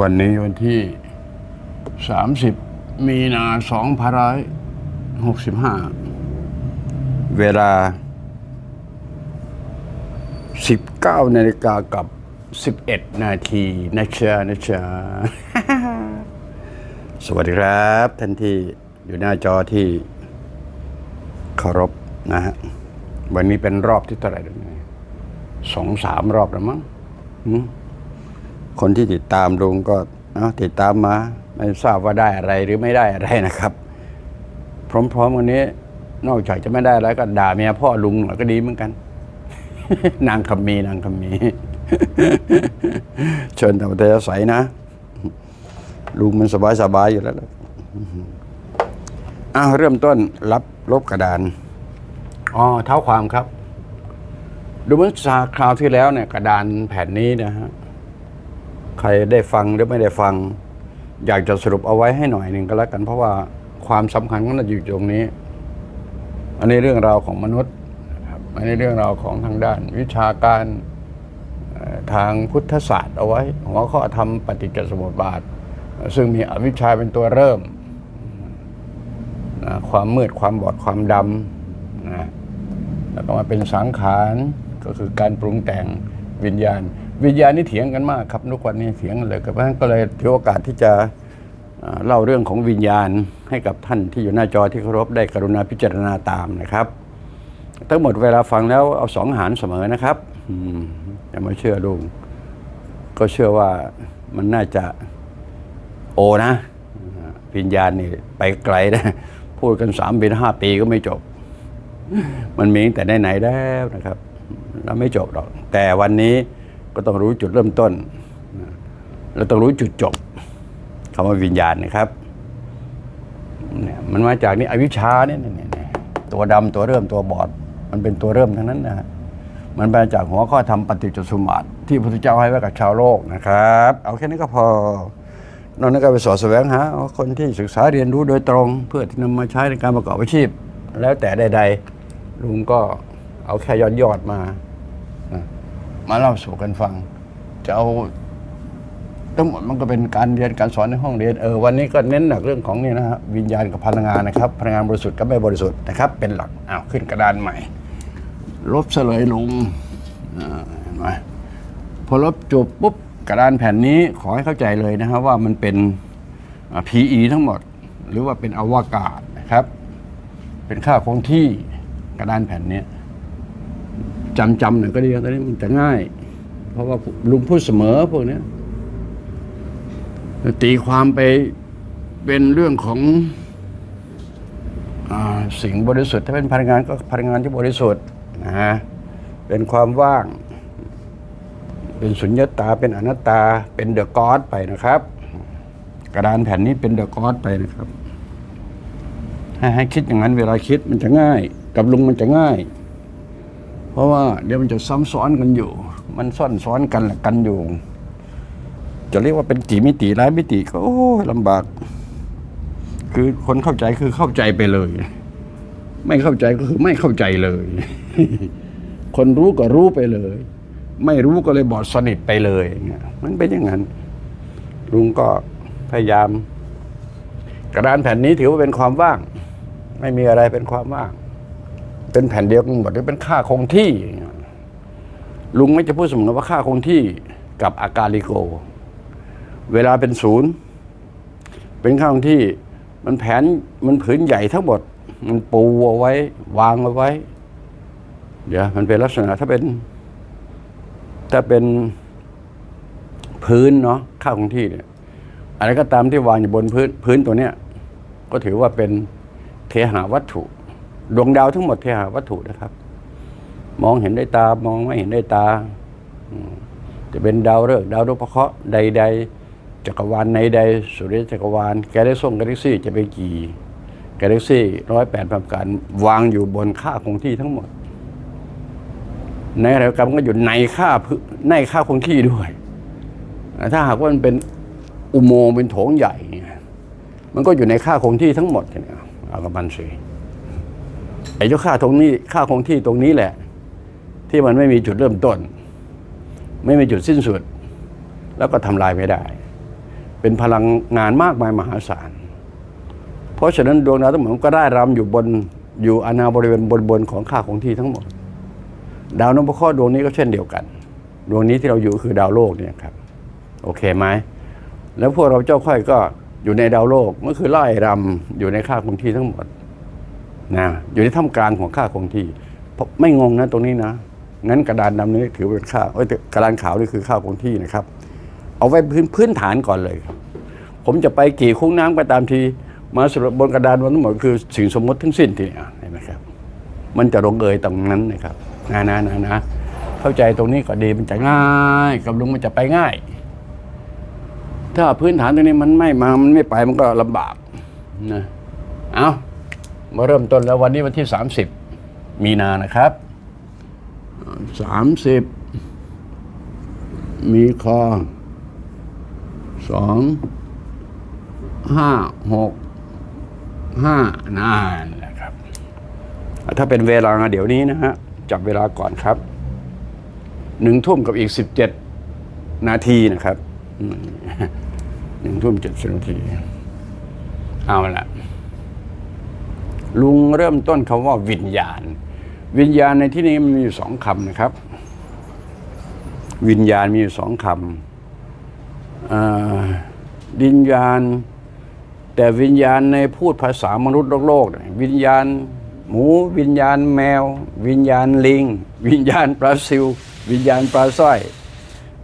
วันนี้วันที่ 30 มีนา2565เวลา 19นาฬิกากับ 11 นาทีนะจ๊ะนะจ๊ะสวัสดีครับท่านที่อยู่หน้าจอที่เคารพนะฮะวันนี้เป็นรอบที่เท่าไหร่แล้วเนี่ยสองสามรอบแล้วมั้งหืม คนที่ติดตามลุงก็เอ้าติดตามมา ไม่ทราบว่าได้อะไรหรือไม่ได้อะไรนะครับพร้อมๆกันนี้ นอกจากจะไม่ได้แล้วก็ด่าเมียพ่อลุงหน่อยก็ดีเหมือนกัน นางคำมีนางคำมีเชิญธรรมเทศใสยนะ ลุงมันสบายสบายๆอยู่แล้วล่ะอ้าวเริ่มต้นรับลบกระดานอ๋อเท้าความครับ ดูเหมือนซาคราวที่แล้วเนี่ย กระดานแผ่นนี้นะฮะ ใครได้ฟังหรือไม่ได้ฟัง อยากจะสรุปเอาไว้ให้หน่อยหนึ่งก็แล้วกันเพราะว่าความสำคัญมันอยู่ตรงนี้ อันนี้เรื่องราวของมนุษย์นะครับอันนี้เรื่องราวของทางด้าน วิชาการทางพุทธศาสตร์เอาไว้ หัวข้อธรรมปฏิจจสมุปบาท ซึ่งมีอวิชชาเป็นตัวเริ่มนะความมืดความบอดความดำนะแล้วก็มาเป็นสังขารก็คือการปรุงแต่ง วิญญาณ วิญญาณนี่เถียงกันมากครับทุกวันนี้เถียงกันเลยเพราะฉะนั้นก็เลยถือโอกาสที่จะเล่าเรื่องของวิญญาณให้กับท่านที่อยู่หน้าจอที่เคารพได้กรุณาพิจารณาตามนะครับ ทั้งหมดเวลาฟังแล้วเอาสองหารเสมอนะครับอย่ามาเชื่อลุงก็เชื่อว่ามันน่าจะโอนะวิญญาณนี่ไปไกลนะพูดกันสามปีห้าปีก็ไม่จบ มันมีแต่ไหนๆแล้วนะครับ เราไม่จบหรอก แต่วันนี้ก็ต้องรู้จุดเริ่มต้น เราต้องรู้จุดจบคำว่าวิญญาณนะครับเนี่ยมันมาจากนี่อวิชชาเนี่ยเนี่ยเนี่ยตัวดำตัวเริ่มตัวบอด มันเป็นตัวเริ่มทั้งนั้นนะมันมาจากหัวข้อธรรมปฏิจจสมบัติที่พระพุทธเจ้าให้ไว้กับชาวโลกนะครับ เอาแค่นี้ก็พอนอกนั้นก็ไปสอดแสวงหาเอาคนที่ศึกษาเรียนรู้โดยตรง เพื่อที่นำมาใช้ในการประกอบอาชีพ แล้วแต่ใด ๆ ลุงก็ เอาแค่ยอดยอดมานะมาเล่าสู่กันฟัง จะเอาทั้งหมดมันก็เป็นการเรียนการสอนในห้องเรียนเออวันนี้ก็เน้นหนักเรื่องของนี่นะฮะวิญญาณกับพลังงานนะครับ พลังงานบริสุทธิ์กับไม่บริสุทธิ์นะครับ เป็นหลักอ้าวขึ้นกระดานใหม่ ลบเฉลยลงเห็นไหมพอลบจบปุ๊บกระดานแผ่นนี้ขอให้เข้าใจเลยนะครับว่ามันเป็น PE ทั้งหมด หรือว่าเป็นอวกาศนะครับ เป็นค่าคงที่กระดานแผ่นนี้ จำจำหน่อยก็ดีตอนนี้มันจะง่าย เพราะว่าลุงพูดเสมอพวกนี้ตีความไปเป็นเรื่องของอสิ่งบริสุทธิ์ ถ้าเป็นพลังงานก็พลังงานที่บริสุทธิ์นะฮะเป็นความว่าง เป็นสุญญตา เป็นอนัตตา เป็นเดอะกอดไปนะครับ กระดานแผ่นนี้เป็นเดอะกอดไปนะครับให้ให้คิดอย่างนั้นเวลาคิดมันจะง่าย กับลุงมันจะง่าย เพราะว่าเดี๋ยวมันจะซ้ำซ้อนกันอยู่ มันซ่อนซ้อนกันกันอยู่ จะเรียกว่าเป็นกี่มิติหลายมิติก็โอ้ลำบาก คือคนเข้าใจคือเข้าใจไปเลย ไม่เข้าใจก็คือไม่เข้าใจเลย คนรู้ก็รู้ไปเลย ไม่รู้ก็เลยบอดสนิทไปเลยเงี้ยมันเป็นอย่างนั้นลุงก็พยายาม กระดานแผ่นนี้ถือว่าเป็นความว่าง ไม่มีอะไรเป็นความว่าง เป็นแผ่นเดียวกันหมดหรือเป็นค่าคงที่ ลุงไม่จะพูดเสมอว่าค่าคงที่กับอาการลิโก เวลาเป็นศูนย์ เป็นค่าคงที่มันแผนมันผืนใหญ่ทั้งหมด มันปูเอาไว้ วางเอาไว้ เดี๋ยวมันเป็นลักษณะถ้าเป็น ถ้าเป็นพื้นเนาะค่าคงที่เนี่ยอะไรก็ตามที่วางอยู่บนพื้นพื้นตัวเนี้ยก็ถือว่าเป็นเทหาวัตถุ ดวงดาวทั้งหมดเทหาวัตถุนะครับ มองเห็นด้วยตามองไม่เห็นด้วยตา จะเป็นดาวฤกษ์ดาวดวงพระเคราะห์ใด ๆ จักรวาลในใดสุริยจักรวาลแกได้ส่งกาแล็กซี่จะไปกี่กาแล็กซี่ร้อยแปดประการวางอยู่บนค่าคงที่ทั้งหมด ในอะไรกรรมก็อยู่ในค่าพื้นในค่าคงที่ด้วย ถ้าหากว่ามันเป็นอุโมงค์เป็นโถงใหญ่เนี่ยมันก็อยู่ในค่าคงที่ทั้งหมดเนี่ยเอากับมันสิ ไอ้เจ้าค่าตรงนี้ค่าคงที่ตรงนี้แหละ ที่มันไม่มีจุดเริ่มต้น ไม่มีจุดสิ้นสุด แล้วก็ทำลายไม่ได้ เป็นพลังงานมากมายมหาศาล เพราะฉะนั้นดวงดาวทั้งหมดก็ได้รำอยู่บนอยู่อาณาบริเวณบนบนของข้าของที่ทั้งหมด ดาวนพเคราะห์ดวงนี้ก็เช่นเดียวกัน ดวงนี้ที่เราอยู่คือดาวโลกเนี่ยครับ โอเคไหมแล้วพวกเราเจ้าค่อยก็อยู่ในดาวโลกก็คือไล่รำอยู่ในข้าคงที่ทั้งหมด นะอยู่ในท่ามกลางของข้าคงที่เพราะไม่งงนะตรงนี้นะงั้นกระดานดำนี้ถือเป็นข้าเอ้ยกระดานขาวนี่คือข้าคงที่นะครับ เอาไว้พื้นพื้นฐานก่อนเลย ผมจะไปกี่คุ้งน้ำก็ตามที มาสรุปบนกระดานบนทั้งหมดคือสิ่งสมมติทั้งสิ้นทีนี้เห็นไหมครับ มันจะลงเอยตรงนั้นนะครับนะนะนะนะเข้าใจตรงนี้ก็ดีมันจะง่ายกับลุงมันจะไปง่าย ถ้าพื้นฐานตรงนี้มันไม่มามันไม่ไปมันก็ลำบากนะเอา มาเริ่มต้นแล้ววันนี้วันที่ 30 มีนานะครับ 30 มีคอสองห้าหกห้านานแหละครับ ถ้าเป็นเวลาเดี๋ยวนี้นะฮะจับเวลาก่อนครับหนึ่งทุ่มกับอีกสิบเจ็ดนาทีนะครับอืมหนึ่งทุ่มเจ็ดสิบนาที เอาละ ลุงเริ่มต้นคำว่าวิญญาณ วิญญาณในที่นี้มันมีอยู่สองคำนะครับ วิญญาณมีอยู่สองคำวิญญาณ แต่วิญญาณในพูดภาษามนุษย์โลกโลกเนี่ยวิญญาณหมูวิญญาณแมว วิญญาณลิง วิญญาณปลาซิว วิญญาณปลาสร้อย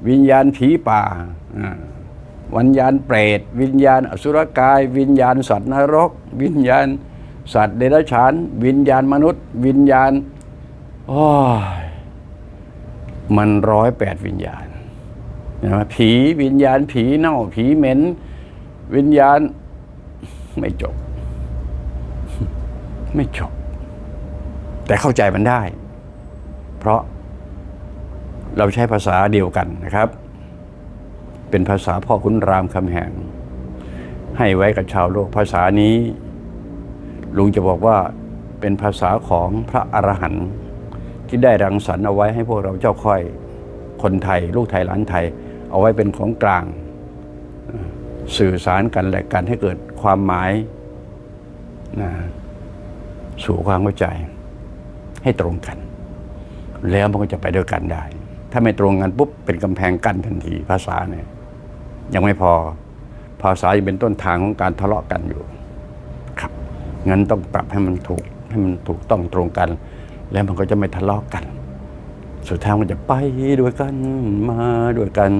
วิญญาณผีป่าอ่าวิญญาณเปรต วิญญาณอสุรกาย วิญญาณสัตว์นรก วิญญาณ สัตว์เดรัจฉาน วิญญาณมนุษย์ วิญญาณโอ้ยมันร้อยแปดวิญญาณนไหมผีวิญญาณผีเน่าผีเหม็น วิญญาณไม่จบ ไม่จบ แต่เข้าใจมันได้ เพราะเราใช้ภาษาเดียวกันนะครับ เป็นภาษาพ่อคุณรามคำแหงให้ไว้กับชาวโลกภาษานี้ ลุงจะบอกว่าเป็นภาษาของพระอรหันต์ที่ได้รังสรรค์เอาไว้ให้พวกเราเจ้าค่อยคนไทย ลูกไทยหลานไทย เอาไว้เป็นของกลาง สื่อสารกันและกันให้เกิดความหมายนะสู่ความเข้าใจ ให้ตรงกัน แล้วมันก็จะไปด้วยกันได้ ถ้าไม่ตรงกันปุ๊บเป็นกำแพงกั้นทันทีภาษาเนี่ยยังไม่พอ ภาษายังเป็นต้นทางของการทะเลาะกันอยู่ งั้นต้องปรับให้มันถูกให้มันถูกต้องตรงกัน แล้วมันก็จะไม่ทะเลาะกัน สุดท้ายมันจะไปด้วยกันมาด้วยกัน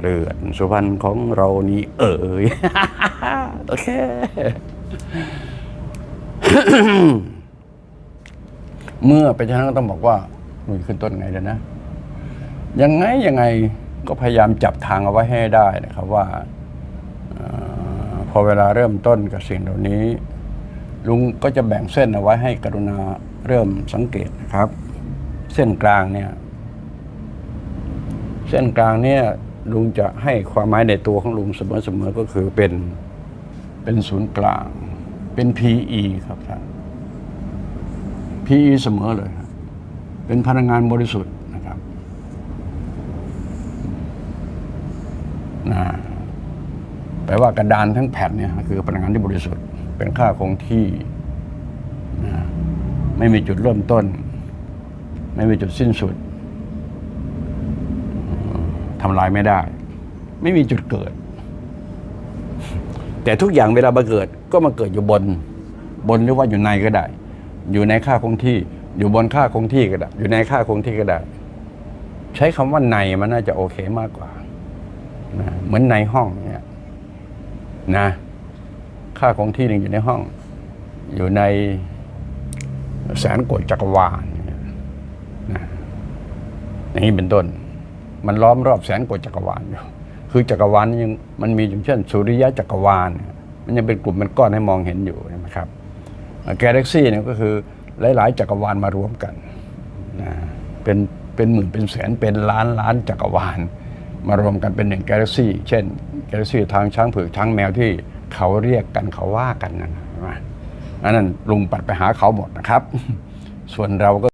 เลือดสุพรรณของเรานี่เอ่ยโอเคเมื่อเป็นฉะนั้นก็ต้องบอกว่าหนุ่ยขึ้นต้นไงเดี๋ยนะยังไงยังไงก็พยายามจับทางเอาไว้ให้ได้นะครับว่าอพอเวลาเริ่มต้นกับสิ่งเหล่านี้ ลุงก็จะแบ่งเส้นเอาไว้ให้กรุณาเริ่มสังเกตนะครับ เส้นกลางเนี่ย เส้นกลางเนี่ย ลุงจะให้ความหมายในตัวของลุงเสมอๆก็คือเป็นเป็นศูนย์กลาง เป็น PE ครับท่าน PE เสมอเลยครับเป็นพลังงานบริสุทธิ์นะครับนะแปลว่ากระดานทั้งแผ่นเนี่ยคือพลังงานที่บริสุทธิ์ เป็นค่าคงที่ไม่มีจุดเริ่มต้น ไม่มีจุดสิ้นสุดทำลายไม่ได้ ไม่มีจุดเกิด แต่ทุกอย่างเวลามาเกิด ก็มาเกิดอยู่บน บนหรือว่าอยู่ในก็ได้ อยู่ในค่าคงที่ อยู่บนค่าคงที่ก็ได้ อยู่ในค่าคงที่ก็ได้ ใช้คำว่าในมันน่าจะโอเคมากกว่านะเหมือนในห้องเนี่ยนะ ค่าคงที่หนึ่งอยู่ในห้อง อยู่ในแสนกดจักรวาลนะอย่างนี้เป็นต้น มันล้อมรอบแสนกว่าจักรวาลอยู่ คือจักรวาลยังมันมีอย่างเช่น สุริยะจักรวาล มันยังเป็นกลุ่มเป็นก้อนให้มองเห็นอยู่นะครับแกลเล็กซี่เนี่ยก็คือหลาย ๆ จักรวาลมารวมกันนะเป็นเป็นหมื่นเป็นแสนเป็นล้านล้านจักรวาล มารวมกันเป็นหนึ่งกลเล็กซี่ เช่นกลเล็กซี่ทางช้างเผือกช้างแมวที่ เขาเรียกกันเขาว่ากันนั่นนะอันนั้นลุงปัดไปหาเขาหมดนะครับ ส่วนเราก็